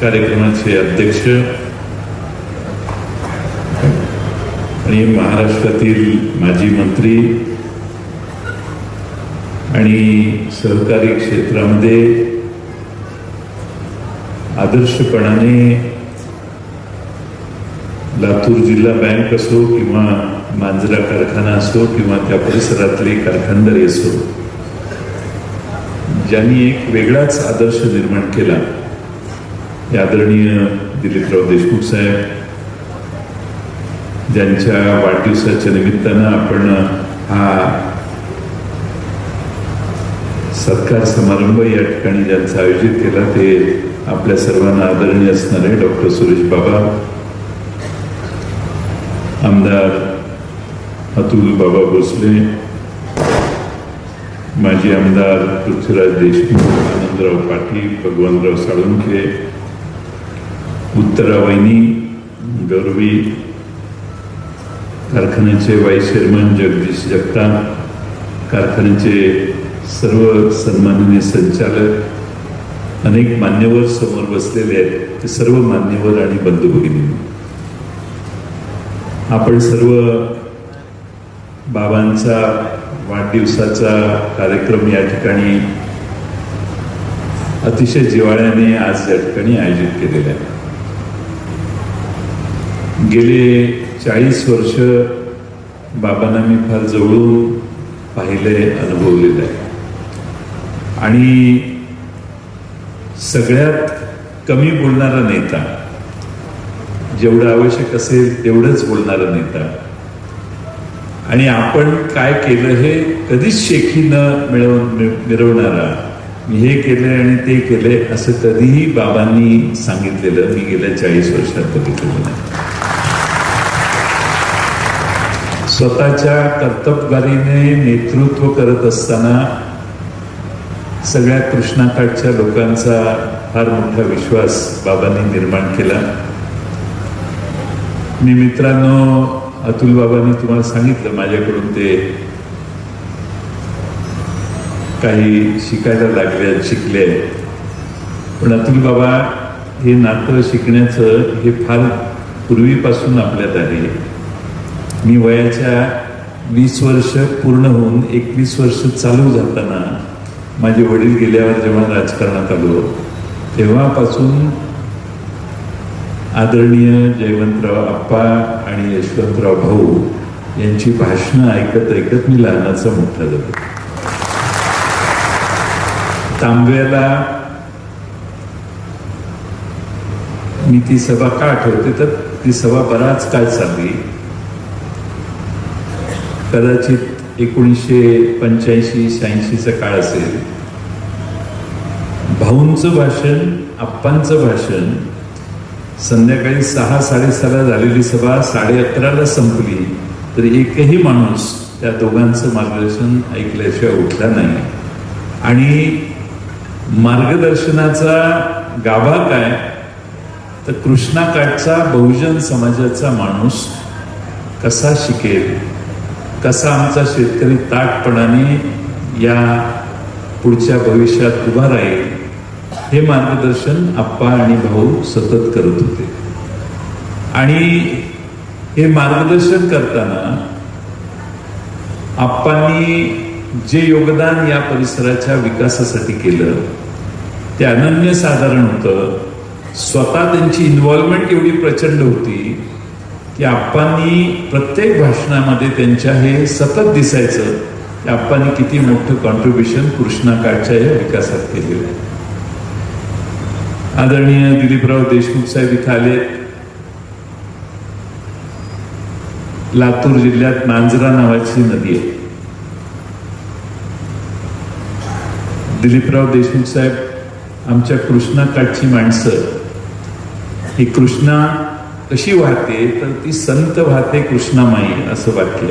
कार्यक्रमाचे अध्यक्ष आणि महाराष्ट्रातील माजी मंत्री आणि सहकारी क्षेत्रामध्ये आदर्शपणाने लातूर जिल्हा बँक असो किंवा मांजरा कारखाना असो किंवा त्या परिसरातले कारखानदारी असो ज्यांनी एक वेगळाच आदर्श निर्माण केला. आदरणीय दिलीपराव देशमुख साहेब ज्यांच्या वाढदिवसाच्या निमित्तानं आपण हा सत्कार समारंभ या ठिकाणी ज्यांचा आयोजित केला ते आपल्या सर्वांना आदरणीय असणारे डॉक्टर सुरेश बाबा आमदार अतुल बाबा भोसले माजी आमदार पृथ्वीराज देशमुख आनंदराव पाटील भगवानराव साळुंखे उत्तरावाहिनी गौरवी कारखान्याचे वाईस चेअरमन जगदीश जगताप कारखान्याचे सर्व सन्माननीय संचालक अनेक मान्यवर समोर बसलेले आहेत. ते सर्व मान्यवर आणि बंधू भगिनी. आपण सर्व बाबांचा वाढदिवसाचा कार्यक्रम या ठिकाणी अतिशय जिवाळ्याने आज या ठिकाणी आयोजित केलेला आहे. गेले चाळीस वर्ष बाबांना मी फार जवळून पाहिले अनुभवलेलं आहे. आणि सगळ्यात कमी बोलणारा नेता जेवढं आवश्यक असेल तेवढंच बोलणारा नेता. आणि आपण काय केलं हे कधीच शेखी न मिळवून मिरवणारा मी हे केलंय आणि ते केलंय असं कधीही बाबांनी सांगितलेलं मी गेल्या चाळीस वर्षात बघितलेलं नाही. स्वतःच्या कर्तबगारीने नेतृत्व करत असताना सगळ्या कृष्णाकाठच्या लोकांचा फार मोठा विश्वास बाबांनी निर्माण केला. मी मित्रांनो अतुल बाबांनी तुम्हाला सांगितलं माझ्याकडून ते काही शिकायला लागले शिकले. पण अतुल बाबा हे नातं शिकण्याचं हे फार पूर्वीपासून आपल्यात आहे. मी वयाच्या वीस वर्ष पूर्ण होऊन एकवीस वर्ष चालू जाताना माझे वडील गेल्यावर जेव्हा राजकारणात आलो तेव्हापासून आदरणीय जयवंतराव आप्पा आणि यशवंतराव भाऊ यांची भाषणं ऐकत ऐकत मी लहानाचा मोठा झालो. तांब्याला मी ती सभा का आठवते तर ती सभा बराच काळ चालली. कदाचित एकोणीसशे पंच्याऐंशी शहाऐंशीचा काळ असेल. भाऊंचं भाषण आप्पांचं भाषण संध्याकाळी सहा साडेसहाला झालेली सभा साडे अकराला संपली तर एकही माणूस त्या दोघांचं मार्गदर्शन ऐकल्याशिवाय उठला नाही. आणि मार्गदर्शनाचा गाभा काय? तर कृष्णाकाठचा बहुजन समाजाचा माणूस कसा शिकेल? कसा आमचा शेतकरी ताटपणाने या पुढच्या भविष्यात उभा राहील हे मार्गदर्शन आप्पा आणि भाऊ सतत करत होते. आणि हे मार्गदर्शन करताना आप्पांनी जे योगदान या परिसराच्या विकासासाठी केलं ते अनन्यसाधारण होतं. स्वतः त्यांची इन्व्हॉल्वमेंट एवढी प्रचंड होती. की आप्पांनी प्रत्येक भाषणामध्ये त्यांच्या हे सतत दिसायचं की आप्पांनी किती मोठं कॉन्ट्रीब्युशन कृष्णाकाळच्या या विकासात केलेलं आहे आदरणीय दिलीपराव देशमुख साहेब इथं आले. लातूर जिल्ह्यात मांजरा नावाची नदी आहे. दिलीपराव देशमुख साहेब आमच्या कृष्णाकाठची माणसं ही कृष्णा कशी वाहते तर ती संत वाहते कृष्णामाई असं वाक्य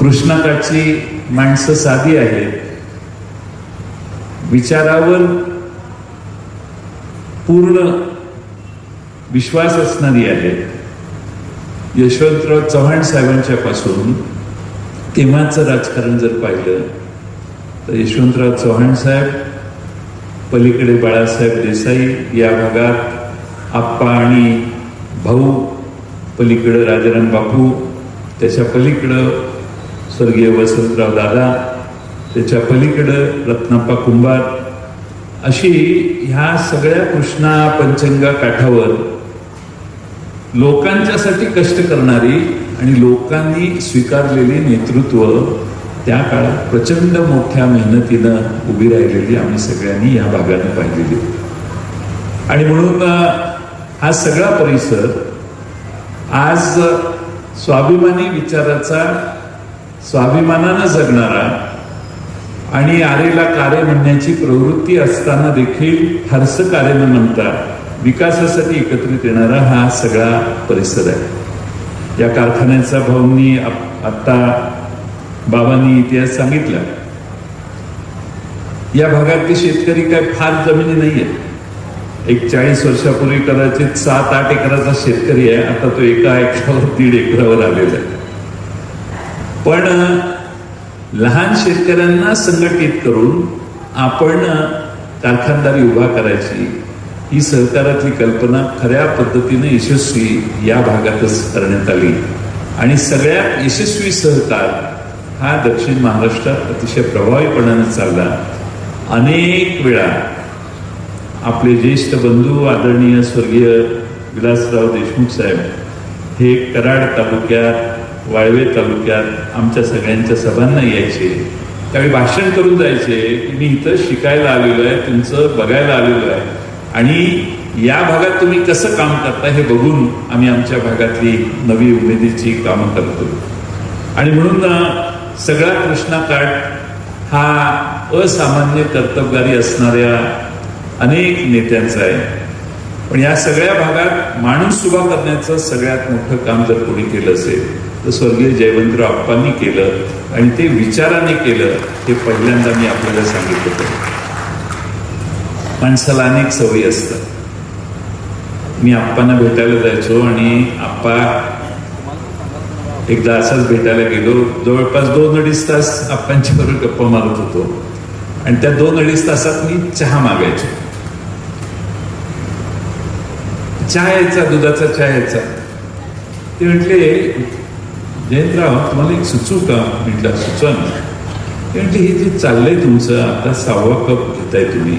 कृष्णाकाची माणसं साधी आहेत. विचारावर पूर्ण विश्वास असणारी आहेत. यशवंतराव चव्हाण साहेबांच्या पासून तेव्हाचं राजकारण जर पाहिलं तर यशवंतराव चव्हाण साहेब पलीकडे बाळासाहेब देसाई या भागात आप्पा आणि भाऊ पलीकडं राजाराम बापू त्याच्या पलीकडं स्वर्गीय वसंतराव दादा त्याच्या पलीकडं रत्नाप्पा कुंभार अशी ह्या सगळ्या कृष्णा पंचंगा काठावर लोकांच्यासाठी कष्ट करणारी आणि लोकांनी स्वीकारलेली नेतृत्व त्या काळात प्रचंड मोठ्या मेहनतीनं उभी राहिलेली आम्ही सगळ्यांनी या भागाने पाहिलेली. आणि म्हणून हा सगळा परिसर आज स्वाभिमानी विचाराचा स्वाभिमानानं जगणारा आणि आरेला कार्य म्हणण्याची प्रवृत्ती असताना देखील फारसं कार्य न म्हणता विकासासाठी एकत्रित येणारा हा सगळा परिसर आहे. या कारखान्याचा भाऊंनी आत्ता आता बाबांनी इतिहास सांगितला. या भागातले शेतकरी काय फार जमिनी नाहीये एक चाळीस वर्षापूर्वी कदाचित सात आठ एकराचा शेतकरी आहे. आता तो एका एकरावर दीड एकरावर आलेला आहे. पण लहान शेतकऱ्यांना संघटित करून आपण कारखानदारी उभा करायची ही सहकारातली कल्पना खऱ्या पद्धतीने यशस्वी या भागातच करण्यात आली. आणि सगळ्यात यशस्वी सहकार हा दक्षिण महाराष्ट्रात अतिशय प्रभावीपणाने चालला. अनेक वेळा आपले ज्येष्ठ बंधू आदरणीय स्वर्गीय विलासराव देशमुख साहेब हे कराड तालुक्यात वाळवे तालुक्यात आमच्या सगळ्यांच्या सभांना यायचे. त्यावेळी भाषण करून जायचे की मी इथं शिकायला आलेलो आहे तुमचं बघायला आलेलो आहे. आणि या भागात तुम्ही कसं काम करता हे बघून आम्ही आमच्या भागातली नवी उमेदीची कामं करतो. आणि म्हणून सगळा कृष्णा काठ हा असामान्य कर्तबगारी असणाऱ्या अनेक नेत्यांचं आहे. पण या सगळ्या भागात माणूस उभा करण्याचं सगळ्यात मोठं काम जर कोणी केलं असेल तर स्वर्गीय जयवंतराव आप्पांनी केलं आणि ते विचाराने केलं हे पहिल्यांदा मी आपल्याला सांगितलं होतं. माणसाला अनेक सवयी असतात. मी आप्पांना भेटायला जायचो आणि आप्पा एकदा असाच भेटायला गेलो. जवळपास दोन अडीच तास आप्पांच्या बरोबर गप्पा मारत होतो. आणि त्या दोन अडीच तासात मी चहा मागायचो. चहा यायचा दुधाचा चहा यायचा ते म्हटले जयंतराव तुम्हाला एक सुचू का? म्हटलं सुचवा ना. ते म्हटले हे जे चाललंय तुमचं आता सहावा कप घेताय तुम्ही.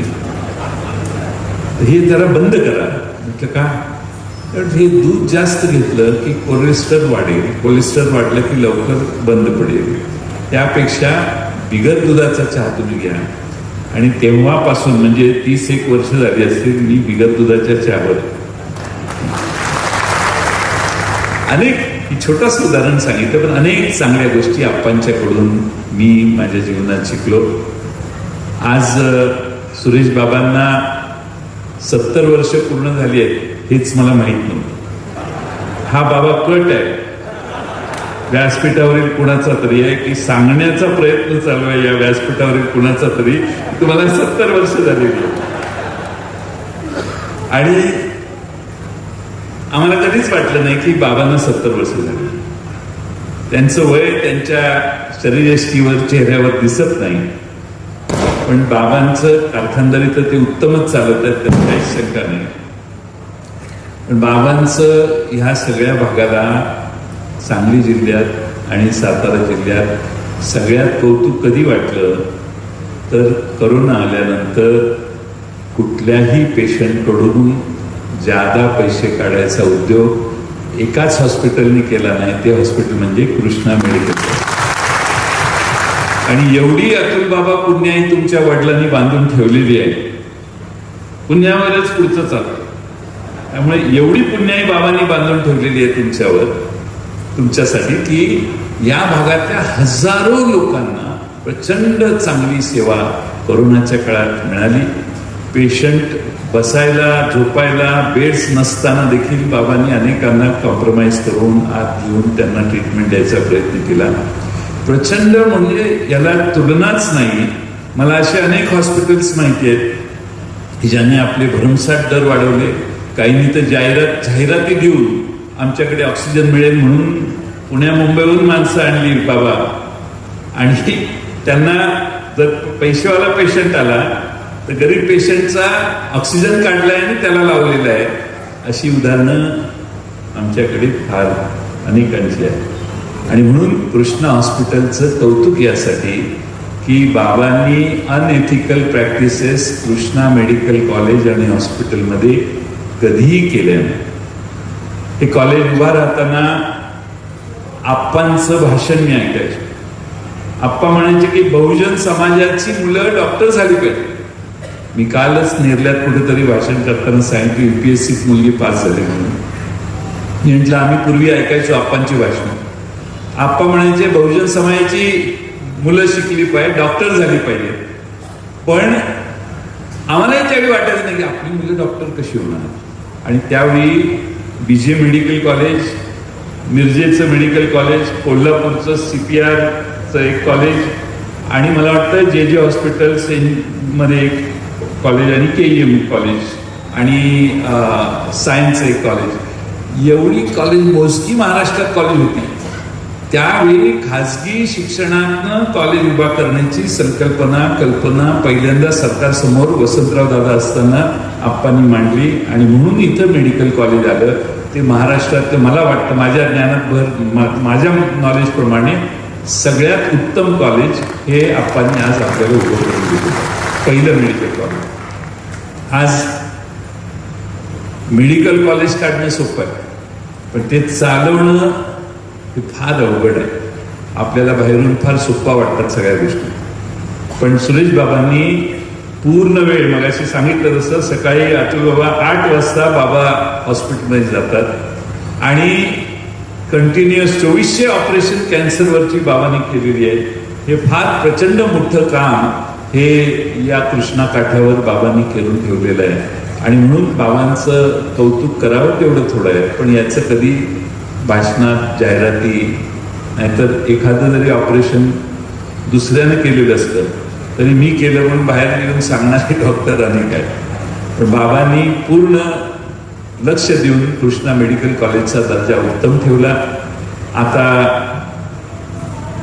हे जरा बंद करा. म्हटलं का? हे दूध जास्त घेतलं की कोलेस्टर वाढेल. कोलेस्टर वाढलं की लवकर बंद पडेल. त्यापेक्षा बिगर दुधाचा चहा तुम्ही घ्या. आणि तेव्हापासून म्हणजे तीस एक वर्ष झाली असतील मी बिगर दुधाच्या चहावर अनेक छोटंसं उदाहरण सांगितलं पण अनेक चांगल्या गोष्टी आप्पांच्याकडून मी माझ्या जीवनात शिकलो. आज सुरेश बाबांना सत्तर वर्ष पूर्ण झाली आहेत हेच मला माहीत नव्हतं हा बाबा कट आहे. व्यासपीठावरील कुणाचा तरी आहे की सांगण्याचा प्रयत्न चालू आहे या व्यासपीठावरील कुणाचा तरी तुम्हाला सत्तर वर्ष झालेली आणि आम्हाला कधीच वाटलं नाही की बाबांना सत्तर वर्ष झाली. त्यांचं वय त्यांच्या शरीरयष्टीवर चेहऱ्यावर दिसत नाही. पण बाबांचं कारखानदारी तर ते उत्तमच चालत आहेत त्यात काहीच शंका नाही. पण बाबांचं ह्या सगळ्या भागाला सांगली जिल्ह्यात आणि सातारा जिल्ह्यात सगळ्यात कौतुक कधी वाटलं? तर करोना आल्यानंतर कुठल्याही पेशंटकडून ज्यादा पैसे काढायचा उद्योग एकाच हॉस्पिटलने केला नाही ते हॉस्पिटल म्हणजे कृष्णा मेडिकल. आणि एवढी अतुल बाबा पुण्याई तुमच्या वडिलांनी बांधून ठेवलेली आहे. पुण्यावरच पुढचं चालतं त्यामुळे एवढी पुण्याई बाबांनी बांधून ठेवलेली आहे तुमच्यावर तुमच्यासाठी की या भागातल्या हजारो लोकांना प्रचंड चांगली सेवा कोरोनाच्या काळात मिळाली. पेशंट बसायला झोपायला बेड्स नसताना देखील बाबांनी अनेकांना कॉम्प्रोमाइज करून आत घेऊन त्यांना ट्रीटमेंट द्यायचा प्रयत्न केला. प्रचंड म्हणजे याला तुलनाच नाही. मला असे अनेक हॉस्पिटल्स माहिती आहेत की ज्यांनी आपले भरमसाठ दर वाढवले. काहींनी तर जाहिरात जाहिराती देऊन आमच्याकडे ऑक्सिजन मिळेल म्हणून पुण्या मुंबईहून माणसं आणली बाबा. आणि त्यांना जर पैसेवाला पेशंट आला तर गरीब पेशंटचा ऑक्सिजन काढलाय आणि त्याला लावलेला आहे. अशी उदाहरणं आमच्याकडे फार अनेकांची आहेत. आणि म्हणून कृष्णा हॉस्पिटलचं कौतुक यासाठी की बाबांनी unethical practices Krishna medical college आणि हॉस्पिटलमध्ये कधीही केल्या नाही हे कॉलेज उभा राहताना आप्पांचं भाषण मी ऐकायचं. आप्पा म्हणायचे की बहुजन समाजाची मुलं डॉक्टर झाली पाहिजे मी कालच निर्ल्यात कुठेतरी भाषण करताना सांगितलं युपीएससी मुलगी पास झाली म्हणून. मी म्हटलं आम्ही पूर्वी ऐकायचो आप्पांची भाषण. आप्पा म्हणायचे बहुजन समाजाची मुलं शिकली पाहिजे डॉक्टर झाली पाहिजे. पण आम्हालाही त्यावेळी वाटायचं नाही की आपली मुलं डॉक्टर कशी होणार. आणि त्यावेळी बी जे मेडिकल कॉलेज मिरजेचं मेडिकल कॉलेज कोल्हापूरचं सी पी आरचं एक कॉलेज आणि मला वाटतं जे जे हॉस्पिटल्समध्ये एक कॉलेज आणि के एम कॉलेज आणि सायन्स एक कॉलेज एवढी कॉलेज मोजकी महाराष्ट्रात कॉलेज होती. त्यावेळी खाजगी शिक्षणातनं कॉलेज उभा करण्याची संकल्पना कल्पना पहिल्यांदा सरकारसमोर वसंतराव दादा असताना आप्पांनी मांडली आणि म्हणून इथं मेडिकल कॉलेज आलं. ते महाराष्ट्रात मला वाटतं माझ्या ज्ञानात भर माझ्या नॉलेजप्रमाणे सगळ्यात उत्तम कॉलेज हे आप्पांनी आज आपल्याला उभं करून दिलं. पहिलं मेडिकल कॉलेज आज मेडिकल कॉलेज काढणं सोपं आहे. पण ते चालवणं हे फार अवघड आहे. आपल्याला बाहेरून फार सोप्पा वाटतात सगळ्या गोष्टी. पण सुरेश बाबांनी पूर्ण वेळ मगाशी सांगितलं तसं सकाळी अतुल बाबा आठ वाजता बाबा हॉस्पिटलमध्ये जातात. आणि कंटिन्युअस चोवीसशे ऑपरेशन कॅन्सरवरची बाबांनी केलेली आहे. हे फार प्रचंड मोठं काम हे या कृष्णा काठावर बाबांनी करून ठेवलेलं आहे. आणि म्हणून बाबांचं कौतुक करावं तेवढं थोडं आहे. पण याचं कधी भाषणात जाहिराती नाहीतर एखादं जरी ऑपरेशन दुसऱ्यानं केलेलं असतं तरी मी केलं म्हणून बाहेर येऊन सांगणारे डॉक्टर अनेक आहेत पण बाबांनी पूर्ण लक्ष देऊन कृष्णा मेडिकल कॉलेजचा दर्जा उत्तम ठेवला. आता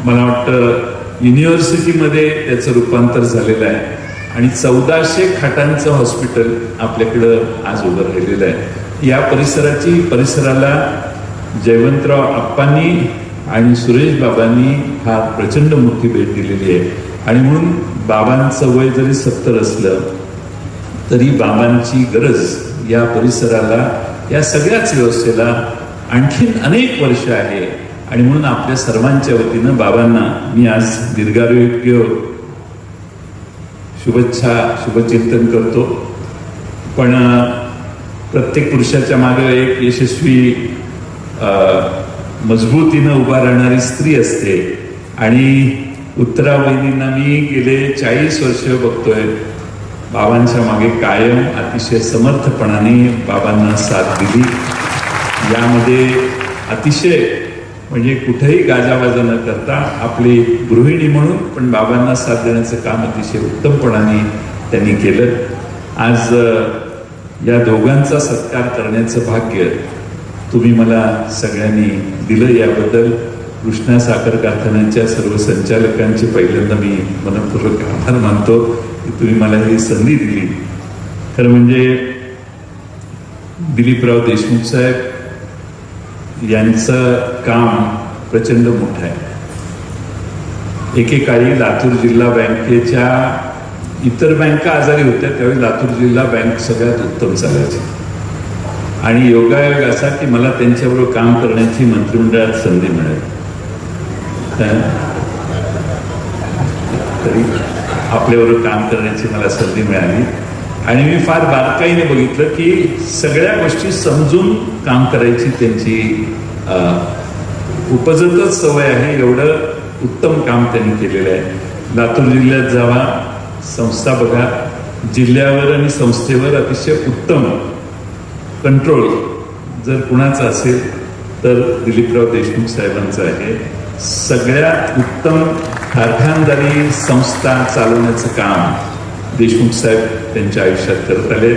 मला वाटतं युनिव्हर्सिटीमध्ये त्याचं रूपांतर झालेलं आहे. आणि चौदाशे खाटांचं हॉस्पिटल आपल्याकडं आज उभं राहिलेलं आहे. या परिसराची परिसराला जयवंतराव आप्पांनी आणि सुरेश बाबांनी हा प्रचंड मोठी भेट दिलेली आहे. आणि म्हणून बाबांचं वय जरी सत्तर असलं तरी बाबांची गरज या परिसराला या सगळ्याच व्यवस्थेला आणखीन अनेक वर्ष आहे. आणि म्हणून आपल्या सर्वांच्या वतीनं बाबांना मी आज दीर्घारोग्य शुभेच्छा शुभचिंतन करतो. पण प्रत्येक पुरुषाच्या मागे एक यशस्वी अं, मजबूतीनं उभा राहणारी स्त्री असते. आणि उत्तरा वहिनींना मी गेले चाळीस वर्ष बघतोय. बाबांच्या मागे कायम अतिशय समर्थपणाने बाबांना साथ दिली. यामध्ये अतिशय म्हणजे कुठेही गाजावाजा न करता आपली गृहिणी म्हणून पण बाबांना साथ देण्याचं काम अतिशय उत्तमपणाने त्यांनी केलं. आज या दोघांचा सत्कार करण्याचं भाग्य तुम्ही मला सगळ्यांनी दिलं याबद्दल. कृष्णा साखर कारखान्याच्या सर्व संचालकांचे पहिल्यांदा मी मनपूर्वक आभार मानतो की तुम्ही मला ही संधी दिली. खरं म्हणजे दिलीपराव देशमुख साहेब यांचं काम प्रचंड मोठं आहे. एकेकाळी लातूर जिल्हा बँकेच्या इतर बँका आजारी होत्या त्यावेळी लातूर जिल्हा बँक सगळ्यात उत्तम चालायची. आणि योगायोग असा की मला त्यांच्याबरोबर काम करण्याची मंत्रिमंडळात संधी मिळाली. तरी आपल्याबरोबर काम करण्याची मला संधी मिळाली. आणि मी फार बारकाईने बघितलं की सगळ्या गोष्टी समजून काम करायची त्यांची उपजतच सवय आहे. एवढं उत्तम काम त्यांनी केलेलं आहे. लातूर जिल्ह्यात जावा संस्था बघा. जिल्ह्यावर आणि संस्थेवर अतिशय उत्तम कंट्रोल जर कुणाचं असेल तर दिलीपराव देशमुख साहेबांचं आहे. सगळ्यात उत्तम कारखानदारी संस्था चालवण्याचं काम देशमुख साहेब त्यांच्या आयुष्यात करत आले.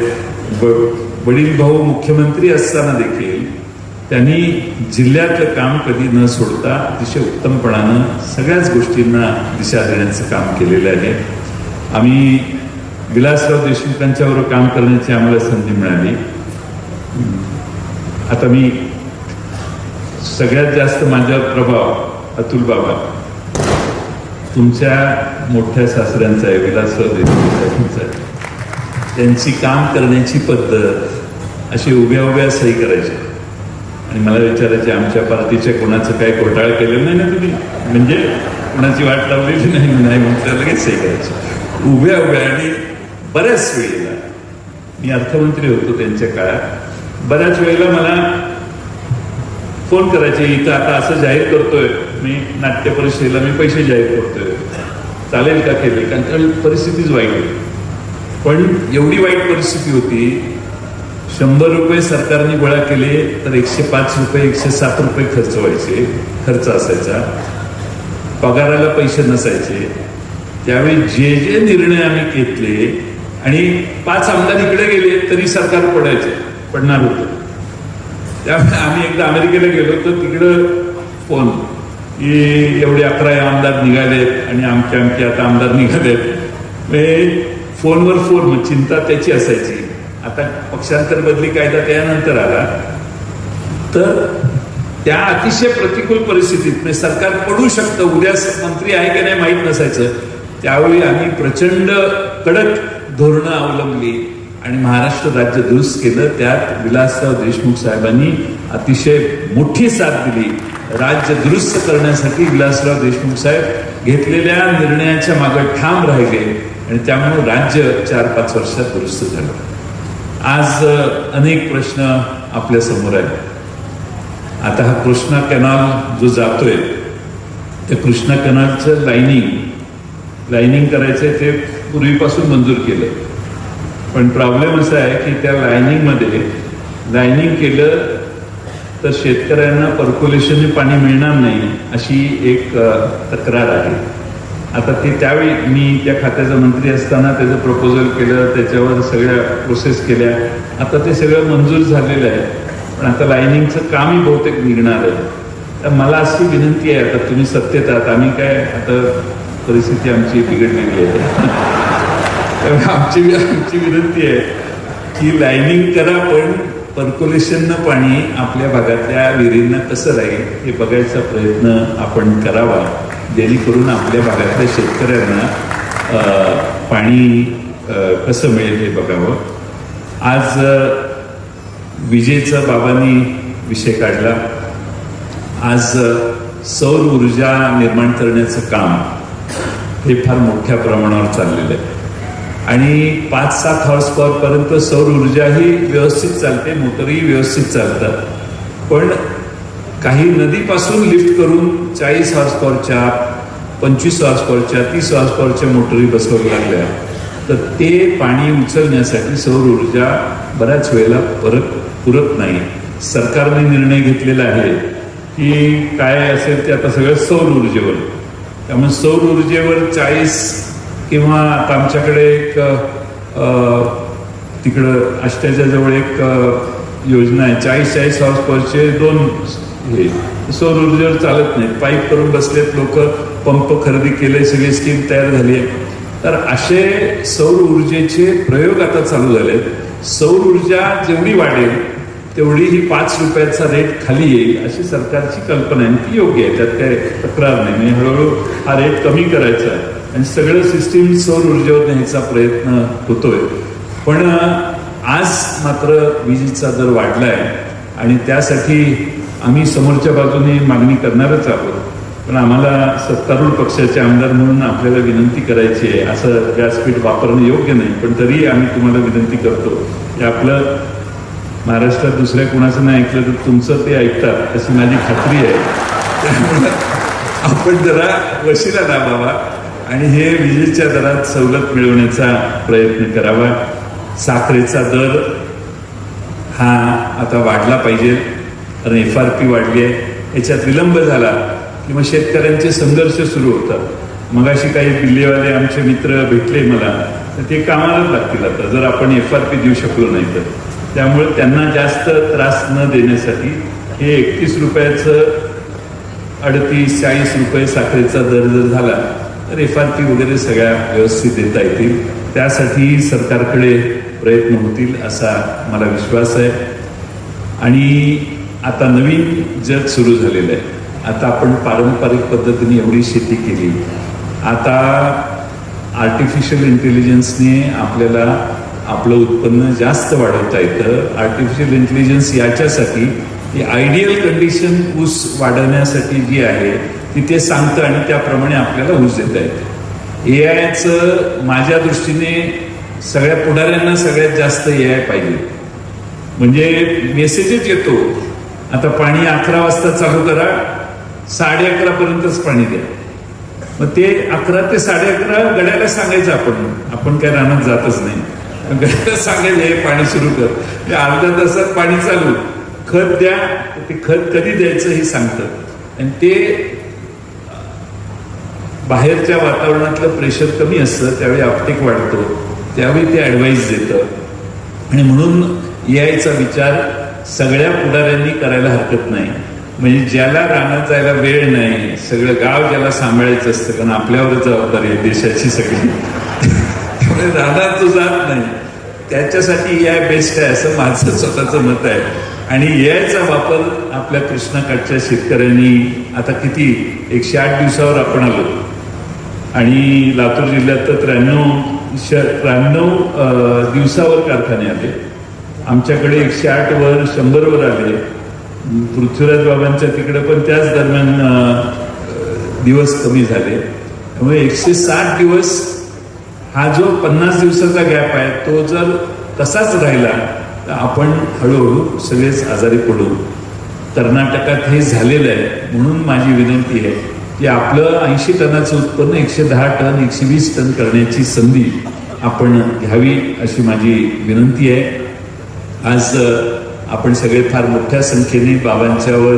व- वडील भाऊ मुख्यमंत्री असताना देखील त्यांनी जिल्ह्यातलं काम कधी न सोडता अतिशय उत्तमपणानं सगळ्याच गोष्टींना दिशा देण्याचं काम केलेलं आहे. आम्ही विलासराव देशमुखांच्याबरोबर काम करण्याची आम्हाला संधी मिळाली. आता मी सगळ्यात जास्त माझ्यावर प्रभाव अतुल बाबा तुमच्या मोठ्या सासऱ्यांचा आहे विलासराव देशमुखांचा आहे. त्यांची काम करण्याची पद्धत अशी उभ्या उभ्या सही करायची. आणि मला विचारायचे आमच्या पार्टीच्या कोणाचं काय घोटाळा केलेलं नाही ना तुम्ही? म्हणजे कोणाची वाट लावलेली नाही नाही म्हटलं लगेच सही करायची. उभ्या उभ्या आणि बऱ्याच वेळेला मी अर्थमंत्री होतो त्यांच्या काळात बऱ्याच वेळेला मला फोन करायचे इथं आता असं जाहीर करतोय मी नाट्य परिषदेला मी पैसे जाहीर करतोय. चालेल का केले? कारण त्यावेळी परिस्थितीच वाईट होती पण एवढी वाईट परिस्थिती होती शंभर रुपये सरकारने गोळा केले तर एकशे पाच रुपये एकशे सात रुपये खर्च व्हायचे खर्च असायचा. पगाराला पैसे नसायचे. त्यावेळी जे जे निर्णय आम्ही घेतले आणि पाच आमदार इकडे गेले तरी सरकार पडायचे पडणार होतं. त्यामुळे आम्ही एकदा अमेरिकेला गेलो तर तिकडं फोन. की एवढे अकरा आमदार निघालेत आणि आमचे आमचे आता आमदार निघालेत. म्हणजे फोनवर फोन मग चिंता त्याची असायची. आता पक्षांतर बदली कायदा त्यानंतर आला. तर त्या अतिशय प्रतिकूल परिस्थितीत म्हणजे सरकार पडू शकतं उद्या मंत्री आहे की नाही माहीत नसायचं. त्यावेळी आम्ही प्रचंड कडक धोरणं अवलंबली आणि महाराष्ट्र राज्य दुरुस्त केलं. त्यात विलासराव देशमुख साहेबांनी अतिशय मोठी साथ दिली. राज्य दुरुस्त करण्यासाठी विलासराव देशमुख साहेब घेतलेल्या निर्णयाच्या मागे ठाम राहिले आणि त्यामुळे राज्य चार पाच वर्षात दुरुस्त झालं. आज अनेक प्रश्न आपल्यासमोर आहेत. आता हा कृष्णा कॅनॉल जो जातोय त्या कृष्णा कॅनॉलचं लाईनिंग लाईनिंग करायचं ते पूर्वीपासून मंजूर केलं. पण प्रॉब्लेम असा आहे की त्या लाईनिंगमध्ये लाईनिंग केलं तर शेतकऱ्यांना पर्क्युलेशनने पाणी मिळणार नाही अशी एक तक्रार आहे. आता ते त्यावेळी मी त्या खात्याचा मंत्री असताना त्याचं प्रपोजल केलं त्याच्यावर सगळ्या प्रोसेस केल्या. आता ते सगळं मंजूर झालेलं आहे. पण आता लाईनिंगचं कामही बहुतेक निघणार आहे. तर मला अशी विनंती आहे आता तुम्ही सत्तेत आहात आम्ही काय आता परिस्थिती आमची बिघडलेली आहे. आमची आमची विनंती आहे की लाईनिंग करा पण पर्क्युलेशननं पाणी आपल्या भागातल्या विहिरींना कसं राहील हे बघायचा प्रयत्न आपण करावा जेणेकरून आपल्या भागातल्या शेतकऱ्यांना पाणी कसं मिळेल हे बघावं. आज विजेचा बाबांनी विषय काढला. आज सौर ऊर्जा निर्माण करण्याचं काम हे फार मोठ्या प्रमाणावर चाललेलं आहे. आणि पाच सात हॉर्स पॉवर पर्यंत सौर ऊर्जाही व्यवस्थित चालते मोटरही व्यवस्थित चालतात. पण काही नदीपासून लिफ्ट करून चाळीस हॉर्स पॉवरच्या पंचवीस हॉर्स पॉवरच्या तीस हॉर्स पॉवरच्या मोटरी बसवाव्या लागल्या. तर ते पाणी उचलण्यासाठी सौर ऊर्जा बऱ्याच वेळेला परत पुरत नाही. सरकारने निर्णय घेतलेला आहे की काय असेल ते आता सगळं सौर ऊर्जेवर. त्यामुळे सौर ऊर्जेवर चाळीस किंवा आता आमच्याकडे एक तिकडं आष्ट्याच्या जवळ एक योजना आहे. चाळीस चाळीस हॉर्स पॉवरचे दोन हे सौर ऊर्जेवर चालत नाहीत. पाईप करून बसलेत लोक पंप खरेदी केले सगळी स्कीम तयार झाली आहे. तर असे सौर ऊर्जेचे प्रयोग आता चालू झालेत. सौर ऊर्जा जेवढी वाढेल तेवढी ही पाच रुपयाचा रेट खाली येईल अशी सरकारची कल्पना आहे. ती योग्य आहे. त्यात काय तक्रार नाही. म्हणजे हळूहळू हा रेट कमी करायचा आहे. आणि सगळं सिस्टीम सौर ऊर्जेवर न्यायचा प्रयत्न होतोय. पण आज मात्र विजेचा दर वाढलाय आणि त्यासाठी आम्ही समोरच्या बाजूने मागणी करणारच आहोत. पण आम्हाला सत्तारूढ पक्षाचे आमदार म्हणून आपल्याला विनंती करायची आहे. असं व्यासपीठ वापरणं योग्य नाही पण तरी आम्ही तुम्हाला विनंती करतो की आपलं महाराष्ट्रात दुसऱ्या कुणाचं नाही ऐकलं तर तुमचं ते ऐकतात अशी माझी खात्री आहे. त्यामुळे आपण जरा वशिला दाबावा आणि हे विजेच्या दरात सवलत मिळवण्याचा प्रयत्न करावा. साखरेचा दर हा आता वाढला पाहिजे. कारण एफ आर पी वाढली आहे. याच्यात विलंब झाला की मग शेतकऱ्यांचे संघर्ष सुरू होतात. मगाशी काही दिल्लीवाले आमचे मित्र भेटले मला तर ते कामालाच लागतील आता. जर आपण एफ आर पी देऊ शकलो नाही तर. त्यामुळे त्यांना जास्त त्रास न देण्यासाठी हे एकतीस रुपयाचं अडतीस चाळीस रुपये साखरेचा दर जर झाला तर एफ आर पी वगैरे सगळ्या व्यवस्थित देता येतील. त्यासाठी सरकारकडे प्रयत्न होतील असा मला विश्वास आहे. आणि आता नवीन जग सुरू झालेलं आहे. आता आपण पारंपरिक पद्धतीने एवढी शेती केली. आता आर्टिफिशियल इंटेलिजन्सने आपल्याला आपलं उत्पन्न जास्त वाढवता येतं. आर्टिफिशियल इंटेलिजन्स याच्यासाठी की आयडियल कंडिशन ऊस वाढवण्यासाठी जी आहे ती ते सांगतं आणि त्याप्रमाणे आपल्याला ऊस देता येते. ए आयचं माझ्या दृष्टीने सगळ्या पुढाऱ्यांना सगळ्यात जास्त ए आय पाहिजे. म्हणजे मेसेजच येतो. आता पाणी अकरा वाजता चालू करा साडे अकरा पर्यंतच पाणी द्या. मग ते अकरा ते साडे अकरा गड्याला सांगायचं आपण. आपण काय रानात जातच नाही. गड्याला सांगायचं हे पाणी सुरू कर. ते अर्ध्या तासात पाणी चालू. खत द्या ते खत कधी द्यायचं हे सांगतं. आणि ते बाहेरच्या वातावरणातलं प्रेशर कमी असतं त्यावेळी आपटेक वाढतो त्यावेळी ते ॲडवाईस देतं. आणि म्हणून यायचा विचार सगळ्या पुढाऱ्यांनी करायला हरकत नाही. म्हणजे ज्याला रानात जायला वेळ नाही सगळं गाव ज्याला सांभाळायचं असतं कारण आपल्यावर जबाबदारी आहे देशाची सगळी. त्यामुळे रानात तो जात नाही. त्याच्यासाठी ए आय बेस्ट आहे असं माझं स्वतःचं मत आहे. आणि ए वापर आपल्या कृष्णाकाठच्या शेतकऱ्यांनी आता किती एकशे आठ दिवसावर आपण आलो. आणि लातूर जिल्ह्यात तर त्र्याण्णव श त्र्याण्णव दिवसावर कारखाने आले. आमच्याकडे एकशे आठ वर शंभरवर आले. पृथ्वीराज बाबांच्या तिकडे पण त्याच दरम्यान दिवस कमी झाले. त्यामुळे एकशे साठ दिवस हा जो पन्नास दिवसाचा गॅप आहे तो जर तसाच राहिला तर आपण हळूहळू सगळेच आजारी पडू. कर्नाटकात हे झालेलं आहे म्हणून माझी विनंती आहे. की आपलं ऐंशी टनाचं उत्पन्न एकशे दहा टन एकशे वीस टन करण्याची संधी आपण घ्यावी अशी माझी विनंती आहे. आज आपण सगळे फार मोठ्या संख्येने बाबांच्यावर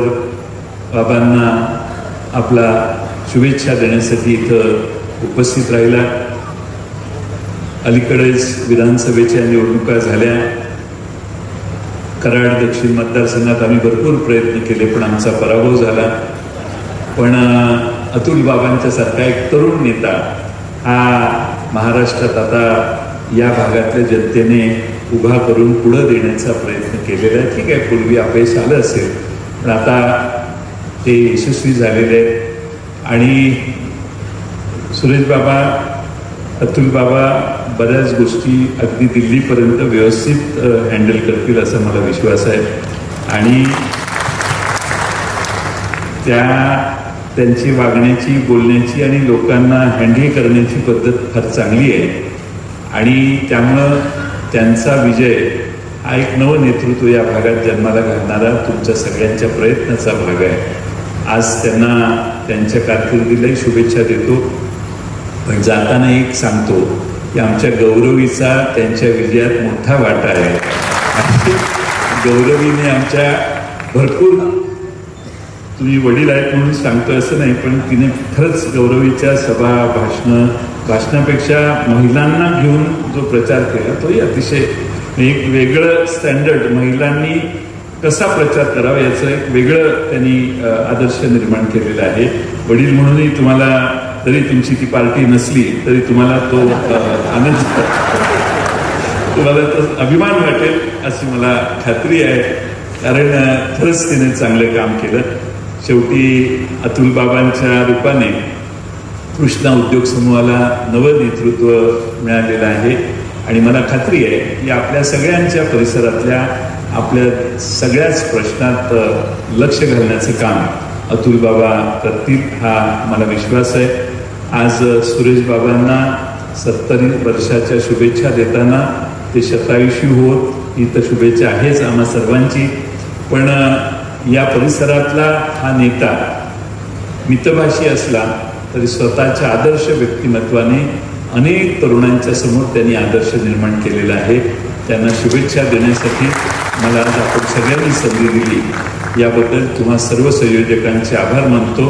बाबांना आपला शुभेच्छा देण्यासाठी इथं उपस्थित राहिला. अलीकडेच विधानसभेच्या निवडणुका झाल्या. कराड दक्षिण मतदारसंघात आम्ही भरपूर प्रयत्न केले पण आमचा पराभव झाला. पण अतुल बाबांच्या सारखा एक तरुण नेता हा महाराष्ट्रात आता या भागातल्या जनतेने उभा करून पुढं देण्याचा प्रयत्न केलेला आहे. ठीक आहे पूर्वी अपयश आलं असेल पण आता ते यशस्वी झालेले आहेत. आणि सुरेश बाबा अतुल बाबा बऱ्याच गोष्टी अगदी दिल्लीपर्यंत व्यवस्थित हँडल करतील असा मला विश्वास आहे. आणि त्या त्यांची वागण्याची बोलण्याची आणि लोकांना हँडल करण्याची पद्धत फार चांगली आहे. आणि त्यामुळं त्यांचा विजय हा एक नवं नेतृत्व या भागात जन्माला घालणारा तुमच्या सगळ्यांच्या प्रयत्नाचा भाग आहे. आज त्यांना त्यांच्या कारकिर्दीलाही शुभेच्छा देतो. पण जाताना एक सांगतो की आमच्या गौरवीचा त्यांच्या विजयात मोठा वाटा आहे. गौरवीने आमच्या भरपूर तुम्ही वडील आहेत म्हणून सांगतो असं नाही पण तिने खरंच गौरवीच्या सभा भाषणं भाषणापेक्षा महिलांना घेऊन जो प्रचार केला तोही अतिशय एक वेगळं स्टँडर्ड महिलांनी कसा प्रचार करावा याचं एक वेगळं त्यांनी आदर्श निर्माण केलेला आहे. वडील म्हणूनही तुम्हाला जरी तुमची ती पार्टी नसली तरी तुम्हाला तो आनंद तुम्हाला तो अभिमान वाटेल अशी मला खात्री आहे. कारण खरंच तिने चांगलं काम केलं. शेवटी अतुल बाबांच्या रूपाने कृष्णा उद्योग समूहाला नवं नेतृत्व मिळालेलं आहे. आणि मला खात्री आहे की आपल्या सगळ्यांच्या परिसरातल्या आपल्या सगळ्याच प्रश्नात लक्ष घालण्याचं काम अतुल बाबा करतील हा मला विश्वास आहे. आज सुरेश बाबांना सत्तरी वर्षाच्या शुभेच्छा देताना ते शतायुषी होत. ही तर शुभेच्छा आहेच आम्हा सर्वांची. पण या परिसरातला हा नेता मितभाषी असला तरी स्वतःच्या आदर्श व्यक्तिमत्वाने अनेक तरुणांच्या समोर त्यांनी आदर्श निर्माण केलेला आहे. त्यांना शुभेच्छा देण्यासाठी मला आज आपण सगळ्यांनी संधी दिली. याबद्दल तुम्हा सर्व संयोजकांचे आभार मानतो.